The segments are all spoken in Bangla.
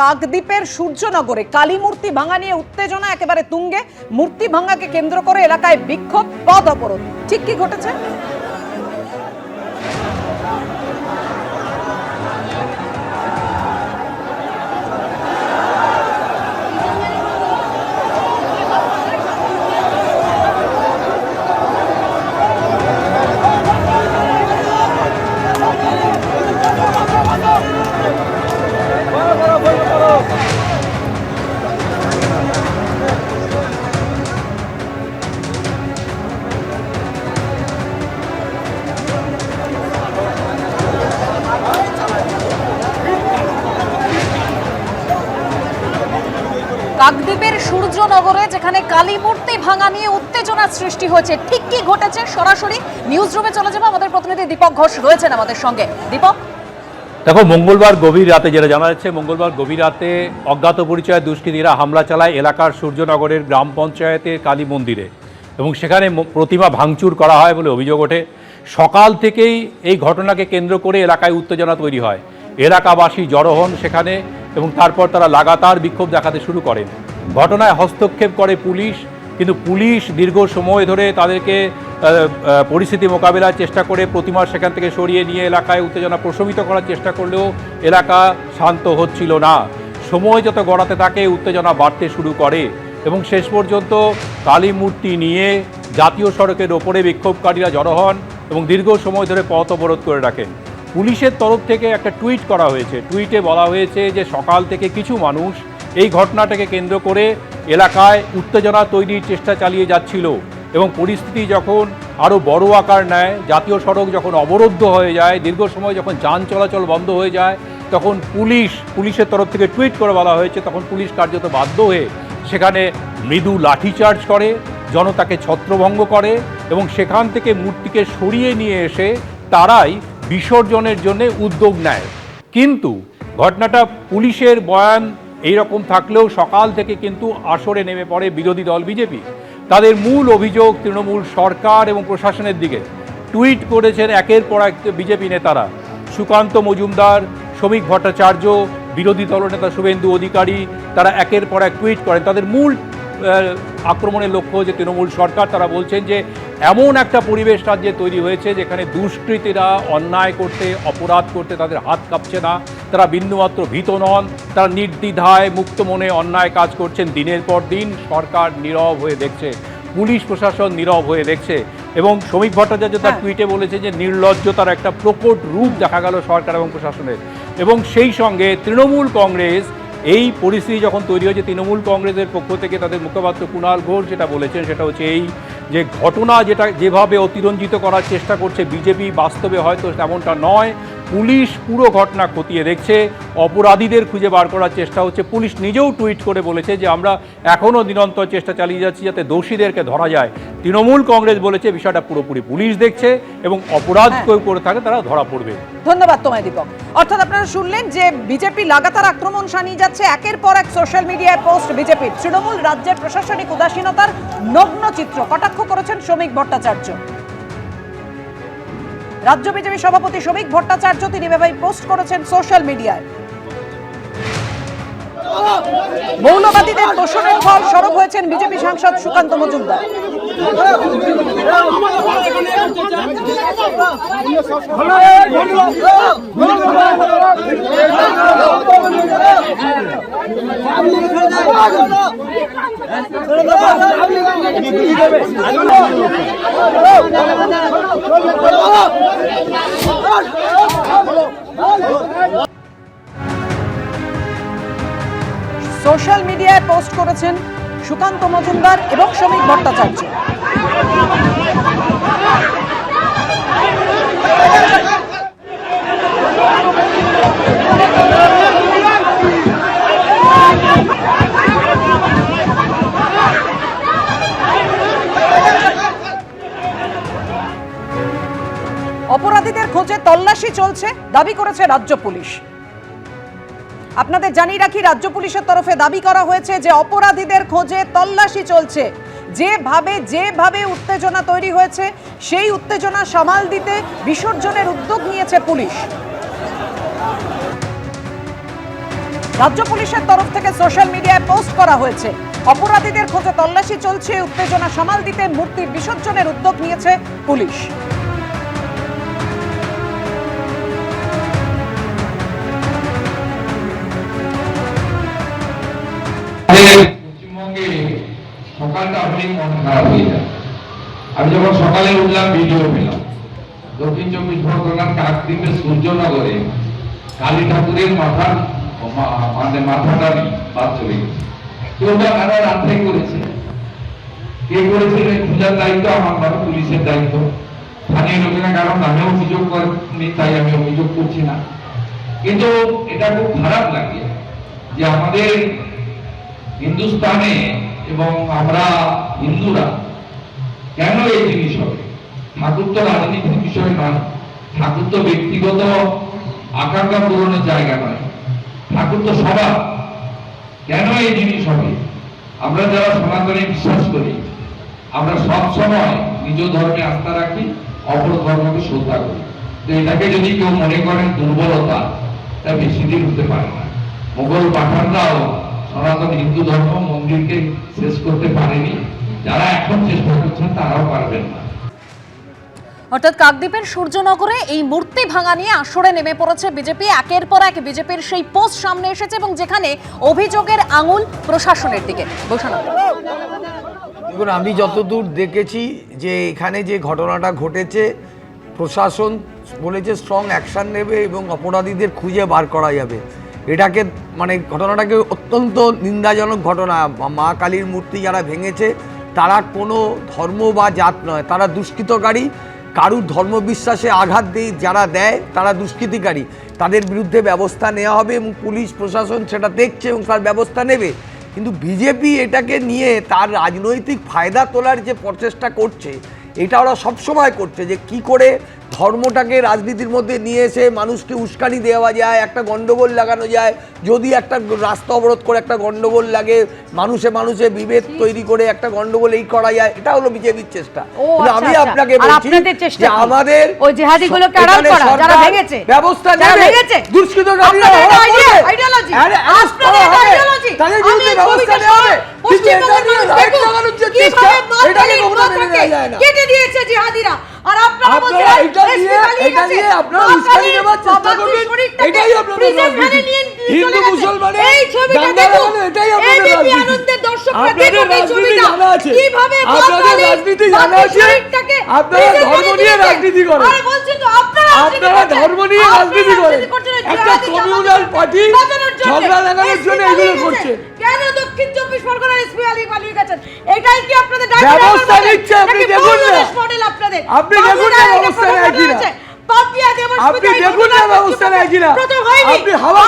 কাকদ্বীপের সূর্যনগরে কালী মূর্তি ভাঙা নিয়ে উত্তেজনা, একেবারে তুঙ্গে। মূর্তি ভাঙাকে কেন্দ্র করে এলাকায় বিক্ষোভ পদ অবরোধ। ঠিক কি ঘটেছে? সূর্যনগরে, যেখানে কালী মূর্তি ভাঙা নিয়ে উত্তেজনার সৃষ্টি হয়েছে। ঠিক কি ঘটেছে? সরাসরি নিউজ রুমে চলে যাব। আমাদের প্রতিনিধি দীপক ঘোষ রয়েছেন আমাদের সঙ্গে। দীপক? দেখো, মঙ্গলবার গভীর রাতে যেটা জানা যাচ্ছে, মঙ্গলবার গভীর রাতে অজ্ঞাত পরিচয় দুষ্কৃতীরা হামলা চালায় এলাকার সূর্যনগরের গ্রাম পঞ্চায়েতের কালী মন্দিরে। এবং সেখানে প্রতিমা ভাঙচুর করা হয় বলে অভিযোগ ওঠে। সকাল থেকেই এই ঘটনাকে কেন্দ্র করে এলাকায় উত্তেজনা তৈরি হয়। এলাকাবাসী জড়ো হন সেখানে এবং তারপর তারা লাগাতার বিক্ষোভ দেখাতে শুরু করেন। ঘটনায় হস্তক্ষেপ করে পুলিশ, কিন্তু পুলিশ দীর্ঘ সময় ধরে তাদেরকে পরিস্থিতি মোকাবিলার চেষ্টা করে প্রতিমা সেখান থেকে সরিয়ে নিয়ে এলাকায় উত্তেজনা প্রশমিত করার চেষ্টা করলেও এলাকা শান্ত হচ্ছিল না। সময় যত গড়াতে থাকে, উত্তেজনা বাড়তে শুরু করে এবং শেষ পর্যন্ত কালী মূর্তি নিয়ে জাতীয় সড়কের ওপরে বিক্ষোভকারীরা জড়ো হন এবং দীর্ঘ সময় ধরে পথ অবরোধ করে রাখেন। পুলিশের তরফ থেকে একটা টুইট করা হয়েছে। টুইটে বলা হয়েছে যে সকাল থেকে কিছু মানুষ এই ঘটনাটাকে কেন্দ্র করে এলাকায় উত্তেজনা তৈরির চেষ্টা চালিয়ে যাচ্ছিল এবং পরিস্থিতি যখন আরও বড় আকার নেয়, জাতীয় সড়ক যখন অবরুদ্ধ হয়ে যায়, দীর্ঘ সময় যখন যান চলাচল বন্ধ হয়ে যায়, তখন পুলিশ, পুলিশের তরফ থেকে টুইট করে বলা হয়েছে, তখন পুলিশ কার্যত বাধ্য হয়ে সেখানে মৃদু লাঠিচার্জ করে, জনতাকে ছত্রভঙ্গ করে এবং সেখান থেকে মূর্তিকে সরিয়ে নিয়ে এসে তারাই বিসর্জনের জন্য উদ্যোগ নেয়। কিন্তু ঘটনাটা পুলিশের বয়ান এইরকম থাকলেও সকাল থেকে কিন্তু আসরে নেমে পড়ে বিরোধী দল বিজেপি। তাদের মূল অভিযোগ তৃণমূল সরকার এবং প্রশাসনের দিকে। টুইট করেছেন একের পর এক বিজেপি নেতারা। সুকান্ত মজুমদার, শ্রমিক ভট্টাচার্য, বিরোধী দলনেতা শুভেন্দু অধিকারী, তারা একের পর এক টুইট করেন। তাদের মূল আক্রমণের লক্ষ্য যে তৃণমূল সরকার, তারা বলছেন যে এমন একটা পরিবেশ রাজ্যে তৈরি হয়েছে যেখানে দুষ্কৃতীরা অন্যায় করতে অপরাধ করতে তাদের হাত কাঁপছে না। তারা বিন্দুমাত্র ভীত নন। তারা নির্দ্বিধায় মুক্ত মনে অন্যায় কাজ করছেন দিনের পর দিন। সরকার নীরব হয়ে দেখছে। পুলিশ প্রশাসন নীরব হয়ে দেখছে। এবং শ্রমিক ভট্টাচার্য তার হ্যাঁ। টুইটে বলেছে যে নির্লজ্জতার একটা প্রকট রূপ দেখা গেল সরকার এবং প্রশাসনের। এবং সেই সঙ্গে তৃণমূল কংগ্রেস এই পরিস্থিতি যখন তৈরি হয়েছে তৃণমূল কংগ্রেসের পক্ষ থেকে তাদের মুখপাত্র কুণাল ঘোষ যেটা বলেছেন সেটা হচ্ছে এই যে ঘটনা যেটা যেভাবে অতিরঞ্জিত করার চেষ্টা করছে বিজেপি বাস্তবে হয়তো তেমনটা নয়। পুলিশ পুরো ঘটনা খতিয়ে দেখছে অপরাধীদের খুঁজে বার করার চেষ্টা হচ্ছে। পুলিশ নিজেও টুইট করে বলেছে যে আমরা এখনও নিরন্তর চেষ্টা চালিয়ে যাচ্ছি যাতে দোষীদেরকে ধরা যায়। তৃণমূল কংগ্রেস বলেছে বিষয়টা পুরোপুরি পুলিশ দেখছে এবং অপরাধ হ্যাঁ। কেউ করে থাকে তারা ধরা পড়বে। ধন্যবাদ তোমায় দীপক। অর্থাৎ আপনারা শুনলেন যে বিজেপি লাগাতার আক্রমণ শানিয়ে যাচ্ছে একের পর এক সোশ্যাল মিডিয়ায় পোস্ট বিজেপির। তৃণমূল রাজ্যের প্রশাসনিক উদাসীনতার নগ্ন চিত্র কটাক্ষ করেছেন শ্রমিক ভট্টাচার্য। রাজ্য বিজেপি সভাপতি শ্রমিক ভট্টাচার্য তিনি এভাবেই পোস্ট করেছেন সোশ্যাল মিডিয়ায়। মৌলবাদীদের দোষণের ফল সরব হয়েছেন বিজেপি সাংসদ সুকান্ত মজুমদার। সোশ্যাল মিডিয়ায় পোস্ট করেছেন সুকান্ত মজুমদার এবং শ্রমিক ভট্টাচার্য। অপরাধীদের খোঁজে তল্লাশি চলছে, দাবি করেছে রাজ্য পুলিশ। আপনাদের জানিয়ে রাখি, রাজ্য পুলিশের তরফে দাবি করা হয়েছে যে অপরাধীদের খোঁজে তল্লাশি চলছে। যেভাবে যেভাবে উত্তেজনা তৈরি হয়েছে, সেই উত্তেজনা সামাল দিতে বিসর্জনের উদ্যোগ নিয়েছে পুলিশ। রাজ্য পুলিশের তরফ থেকে সোশ্যাল মিডিয়ায় পোস্ট করা হয়েছে, অপরাধীদের খোঁজে তল্লাশি চলছে, উত্তেজনা সামাল দিতে মূর্তির বিসর্জনের উদ্যোগ নিয়েছে পুলিশ। সকালটা হলেই মন খারাপ হয়ে যায়। আমি যখন সকালে উঠলাম ভিডিও পেলাম। দক্ষিণ চব্বিশ পরগনার কাকদ্বীপের সূর্যনগরে কালী ঠাকুরের মাথা মানে মাথাটা নেই, বাদ চলে গেছে। কেউ কারা রাত্রে করেছে? কে করেছে খোঁজার দায়িত্ব আমার নয় পুলিশের দায়িত্ব। স্থানীয় লোকেরা কারণ নামে অভিযোগ করেনি, তাই আমি অভিযোগ করছি না। কিন্তু এটা খুব খারাপ লাগে যে আমাদের হিন্দুস্তানে এবং আমরা হিন্দুরা কেন এই জিনিস হবে? ঠাকুর তো রাজনীতির বিষয় নয়। ঠাকুর তো ব্যক্তিগত আকাঙ্ক্ষা পূরণের জায়গা নয়। ঠাকুর তো সবার। কেন এই জিনিস হবে? আমরা যারা সনাতনে বিশ্বাস করি, আমরা সব সময় নিজ ধর্মে আস্থা রাখি, অপর ধর্মকে শ্রদ্ধা করি। তো এটাকে যদি কেউ মনে করেন দুর্বলতা, তা বেশি দিন হতে পারে না। মোগল পাঠানরাও সনাতন হিন্দু ধর্ম মন্দিরকে শেষ করতে পারেনি। যারা এখন চেষ্টা করছেন তারাও পারবেন না। অর্থাৎ কাকদ্বীপের সূর্যনগরে এই মূর্তি ভাঙা নিয়ে আসরে নেমে পড়েছে বিজেপি। একের পর এক বিজেপির সেই পোস্ট সামনে এসেছে এবং যেখানে অভিযোগের আঙুল প্রশাসনের দিকে। বসানো দেখুন আমি যতদূর দেখেছি যে এখানে যে ঘটনাটা ঘটেছে প্রশাসন বলেছে স্ট্রং অ্যাকশন নেবে এবং অপরাধীদের খুঁজে বার করা যাবে। এটাকে মানে ঘটনাটাকে অত্যন্ত নিন্দাজনক ঘটনা। মা কালীর মূর্তি যারা ভেঙেছে, তারা কোনো ধর্ম বা জাত নয়। তারা দুষ্কৃতকারী। কারুর ধর্মবিশ্বাসে আঘাত দিয়ে যারা দেয়, তারা দুষ্কৃতিকারী। তাদের বিরুদ্ধে ব্যবস্থা নেওয়া হবে এবং পুলিশ, প্রশাসন সেটা দেখছে এবং তার ব্যবস্থা নেবে। কিন্তু বিজেপি এটাকে নিয়ে তার রাজনৈতিক ফায়দা তোলার যে প্রচেষ্টা করছে, এটা ওরা সবসময় করছে যে কি করে ধর্মটাকে রাজনীতির মধ্যে নিয়ে এসে মানুষকে উস্কানি দেওয়া যায় একটা গন্ডগোল লাগানো যায়। যদি একটা রাস্তা অবরোধ করে একটা গন্ডগোল লাগে মানুষে মানুষে বিভেদ তৈরি করে একটা গন্ডগোল এই করা যায় এটা হলো বিজেপির চেষ্টা। কিন্তু আচ্ছা, আমি আচ্ছা। আপনাকে বলছি যে আমাদের ওই জেহাদিগুলোকে আড়াল করা, যারা ভেঙেছে? ব্যবস্থা নেবে দুষ্কৃতকারীরা আরে, আপনাদের তাদের বিরুদ্ধে নেওয়া হবে। পশ্চিমবঙ্গের মানুষ দেখুন, কীভাবে। কেটে দিয়েছে জিহাদিরা। আর আপনারা বলছেন, এটা নিয়ে- এটা নিয়ে আপনারা উস্কানি দেওয়ার চেষ্টা করবেন। এটাই আপনাদের রাজনীতি। হিন্দু মুসলমানের এই ছবিটা দেখুন এটাই আপনাদের রাজনীতি। আনন্দের দর্শকরা আপনাদের দেখুন এই রাজনীতি ছবিটা। জানা আছে। কীভাবে আপনাদের রাজনীতি জানা আছে। আপনারা ধর্ম নিয়ে রাজনীতি করেন। আরে বলছেন তো আপনারা আপনারা ধর্ম নিয়ে রাজনীতি করেন একটা কমিউনাল পার্টি। ঝগড়া লাগানোর জন্য এগুলো করছে কেন দক্ষিণ চব্বিশ পরগনার এসপি আলী পালিয়ে গেছেন এটাই কি আপনাদের ব্যবস্থা নিচ্ছে, আপনি দেখুন। মডেল আপনাদের আপনি দেখুন না ব্যবস্থা নেয় কিনা। আপনি দেখুন না ব্যবস্থা নেয় কিনা। আপনি হাওয়া।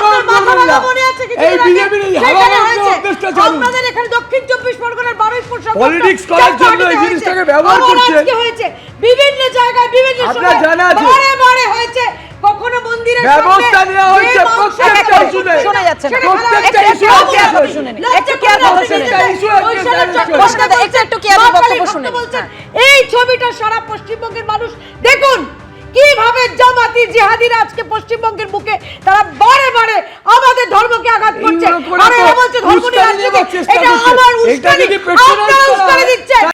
মনে আছে এই? বিজেপির হাওয়া হয়েছে। চালু। আপনাদের এখানে দক্ষিণ চব্বিশ পরগনার বারুইপুর Politics করার জন্য এই জিনিসটাকে ব্যবহার করছেন। হয়েছে বিভিন্ন জায়গায় বিভিন্ন আপনার সময় জানা আছে। বারে বারে হয়েছে কখনো মন্দিরের ব্যবস্থা নেওয়া হয়েছে প্রত্যেকটা ইস্যুতে। শোনা যাচ্ছে না। প্রত্যেকটা খেলা- ইস্যু একটু আছে। খেয়াল করে শুনে নিন। একটু খেয়াল করে আপনি শুনে নিন। একটু মা বক্তব্য কালীর শুনে এই ছবিটা সারা পশ্চিমবঙ্গের মানুষ। দেখুন কীভাবে জামাতি জিহাদিরা আজকে পশ্চিমবঙ্গের বুকে তারা বারে বারে আমাদের ধর্মকে আঘাত করছে। আর বলছে ধর্ম নিয়ে এটা আমার উস্কানি। আপনারা উস্কানি দিচ্ছেন।